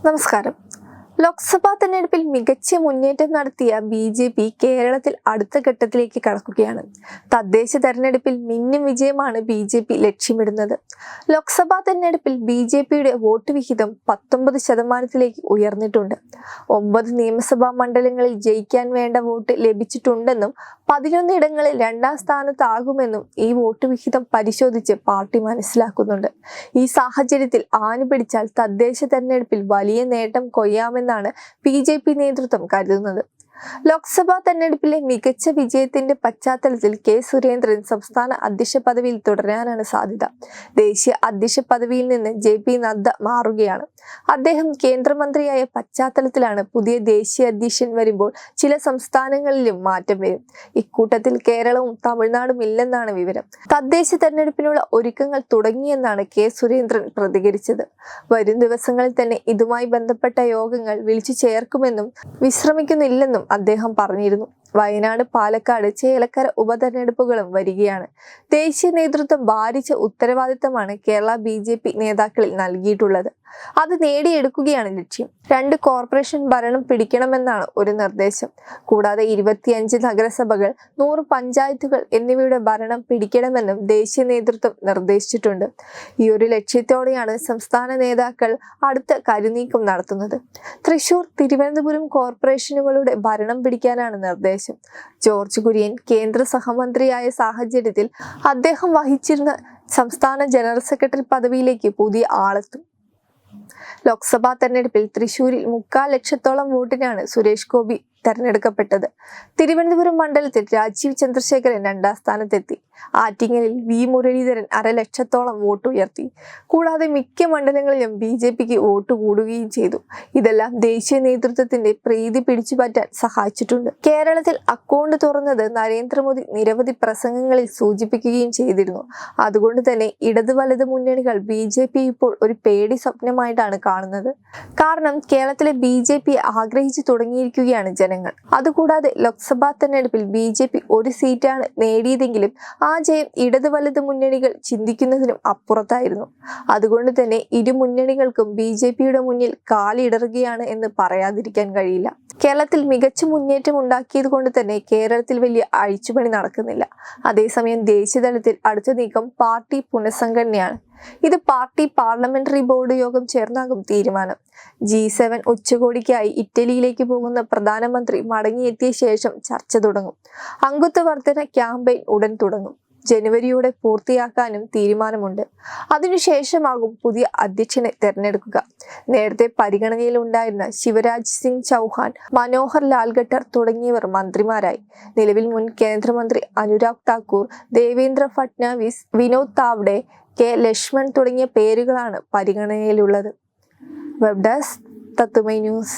നമസ്കാരം ലോക്സഭാ തെരഞ്ഞെടുപ്പിൽ മികച്ച മുന്നേറ്റം നടത്തിയ ബി ജെ പി കേരളത്തിൽ അടുത്ത ഘട്ടത്തിലേക്ക് കടക്കുകയാണ്. തദ്ദേശ തെരഞ്ഞെടുപ്പിൽ മിന്നും വിജയമാണ് ബി ജെ പി ലക്ഷ്യമിടുന്നത്. ലോക്സഭാ തെരഞ്ഞെടുപ്പിൽ ബി ജെ പിയുടെ വോട്ട് വിഹിതം പത്തൊമ്പത് ശതമാനത്തിലേക്ക് ഉയർന്നിട്ടുണ്ട്. ഒമ്പത് നിയമസഭാ മണ്ഡലങ്ങളിൽ ജയിക്കാൻ വേണ്ട വോട്ട് ലഭിച്ചിട്ടുണ്ടെന്നും പതിനൊന്ന് ഇടങ്ങളിൽ രണ്ടാം സ്ഥാനത്താകുമെന്നും ഈ വോട്ട് വിഹിതം പരിശോധിച്ച് പാർട്ടി മനസ്സിലാക്കുന്നുണ്ട്. ഈ സാഹചര്യത്തിൽ ആഞ്ഞു പിടിച്ചാൽ തദ്ദേശ തെരഞ്ഞെടുപ്പിൽ വലിയ നേട്ടം കൊയ്യാമെന്നാണ് ബി നേതൃത്വം കരുതുന്നത്. ലോക്സഭാ തെരഞ്ഞെടുപ്പിലെ മികച്ച വിജയത്തിന്റെ പശ്ചാത്തലത്തിൽ കെ. സുരേന്ദ്രൻ സംസ്ഥാന അധ്യക്ഷ പദവിയിൽ തുടരാനാണ് സാധ്യത. ദേശീയ അധ്യക്ഷ പദവിയിൽ നിന്ന് ജെ. പി. നദ്ദ മാറുകയാണ്. അദ്ദേഹം കേന്ദ്രമന്ത്രിയായ പശ്ചാത്തലത്തിലാണ് പുതിയ ദേശീയ അധ്യക്ഷൻ വരുമ്പോൾ ചില സംസ്ഥാനങ്ങളിലും മാറ്റം വരും. ഇക്കൂട്ടത്തിൽ കേരളവും തമിഴ്നാടും ഇല്ലെന്നാണ് വിവരം. തദ്ദേശ തെരഞ്ഞെടുപ്പിനുള്ള ഒരുക്കങ്ങൾ തുടങ്ങിയെന്നാണ് കെ. സുരേന്ദ്രൻ പ്രതികരിച്ചത്. വരും ദിവസങ്ങളിൽ തന്നെ ഇതുമായി ബന്ധപ്പെട്ട യോഗങ്ങൾ വിളിച്ചു ചേർക്കുമെന്നും വിശ്രമിക്കുന്നില്ലെന്നും അദ്ദേഹം പറഞ്ഞിരുന്നു. വയനാട് പാലക്കാട് ചേലക്കര ഉപതെരഞ്ഞെടുപ്പുകളും വരികയാണ്. ദേശീയ നേതൃത്വം ഭാരിച്ച ഉത്തരവാദിത്തമാണ് കേരള ബി നേതാക്കളിൽ നൽകിയിട്ടുള്ളത്. അത് നേടിയെടുക്കുകയാണ് ലക്ഷ്യം. രണ്ട് കോർപ്പറേഷൻ ഭരണം പിടിക്കണമെന്നാണ് ഒരു നിർദ്ദേശം. കൂടാതെ ഇരുപത്തിയഞ്ച് നഗരസഭകൾ നൂറ് പഞ്ചായത്തുകൾ എന്നിവയുടെ ഭരണം പിടിക്കണമെന്നും ദേശീയ നേതൃത്വം നിർദ്ദേശിച്ചിട്ടുണ്ട്. ഈ ഒരു ലക്ഷ്യത്തോടെയാണ് സംസ്ഥാന നേതാക്കൾ അടുത്ത കരുനീക്കം നടത്തുന്നത്. തൃശൂർ തിരുവനന്തപുരം കോർപ്പറേഷനുകളുടെ ഭരണം പിടിക്കാനാണ് നിർദ്ദേശം. ജോർജ് കുര്യൻ കേന്ദ്ര സഹമന്ത്രിയായ സാഹചര്യത്തിൽ അദ്ദേഹം വഹിച്ചിരുന്ന സംസ്ഥാന ജനറൽ സെക്രട്ടറി പദവിയിലേക്ക് പുതിയ ആളെത്തും. ലോക്സഭാ തെരഞ്ഞെടുപ്പിൽ തൃശൂരിൽ മുക്കാൽ ലക്ഷത്തോളം വോട്ടിനാണ് സുരേഷ് ഗോപി തെരഞ്ഞെടുക്കപ്പെട്ടത്. തിരുവനന്തപുരം മണ്ഡലത്തിൽ രാജീവ് ചന്ദ്രശേഖരൻ രണ്ടാം സ്ഥാനത്തെത്തി. ആറ്റിങ്ങലിൽ വി. മുരളീധരൻ അരലക്ഷത്തോളം വോട്ട് ഉയർത്തി. കൂടാതെ മിക്ക മണ്ഡലങ്ങളിലും ബി ജെ പിക്ക് വോട്ട് കൂടുകയും ചെയ്തു. ഇതെല്ലാം ദേശീയ നേതൃത്വത്തിന്റെ പ്രീതി പിടിച്ചുപറ്റാൻ സഹായിച്ചിട്ടുണ്ട്. കേരളത്തിൽ അക്കൗണ്ട് തുറന്നത് നരേന്ദ്രമോദി നിരവധി പ്രസംഗങ്ങളിൽ സൂചിപ്പിക്കുകയും ചെയ്തിരുന്നു. അതുകൊണ്ട് തന്നെ ഇടത് വലത് മുന്നണികൾ ബി ജെ പി ഇപ്പോൾ ഒരു പേടി സ്വപ്നമായിട്ടാണ് കാണുന്നത്. കാരണം കേരളത്തിലെ ബി ജെ പി ആഗ്രഹിച്ചു തുടങ്ങിയിരിക്കുകയാണ് ജനങ്ങൾ. അതുകൂടാതെ ലോക്സഭാ തെരഞ്ഞെടുപ്പിൽ ബി ജെ പി ഒരു സീറ്റാണ് നേടിയതെങ്കിലും ആ ജയം ഇടത് വലത് മുന്നണികൾ ചിന്തിക്കുന്നതിനും അപ്പുറത്തായിരുന്നു. അതുകൊണ്ട് തന്നെ ഇരു മുന്നണികൾക്കും ബി ജെ പിയുടെ മുന്നിൽ കാലിടറുകയാണ് എന്ന് പറയാതിരിക്കാൻ കഴിയില്ല. കേരളത്തിൽ മികച്ച മുന്നേറ്റം ഉണ്ടാക്കിയത് കൊണ്ട് തന്നെ കേരളത്തിൽ വലിയ അഴിച്ചുപണി നടക്കുന്നില്ല. അതേസമയം ദേശീയതലത്തിൽ അടുത്ത നീക്കം പാർട്ടി പുനഃസംഘടനയാണ്. ഇത് പാർട്ടി പാർലമെന്ററി ബോർഡ് യോഗം ചേർന്നാകും തീരുമാനം. ജി സെവൻ ഉച്ചകോടിക്കായി ഇറ്റലിയിലേക്ക് പോകുന്ന പ്രധാനമന്ത്രി മടങ്ങിയെത്തിയ ശേഷം ചർച്ച തുടങ്ങും. അംഗത്വ വർധന ക്യാമ്പയിൻ ഉടൻ തുടങ്ങും. ജനുവരിയോടെ പൂർത്തിയാക്കാനും തീരുമാനമുണ്ട്. അതിനുശേഷമാകും പുതിയ അധ്യക്ഷനെ തെരഞ്ഞെടുക്കുക. നേരത്തെ പരിഗണനയിലുണ്ടായിരുന്ന ശിവരാജ് സിംഗ് ചൗഹാൻ മനോഹർ ലാൽ ഖട്ടർ തുടങ്ങിയവർ മന്ത്രിമാരായി. നിലവിൽ മുൻ കേന്ദ്രമന്ത്രി അനുരാഗ് താക്കൂർ ദേവേന്ദ്ര ഫട്നാവിസ് വിനോദ് താവ്ഡെ കെ ലക്ഷ്മൺ തുടങ്ങിയ പേരുകളാണ് പരിഗണനയിലുള്ളത്. വെബ് ഡെസ്ക് തത്തുമൈ ന്യൂസ്.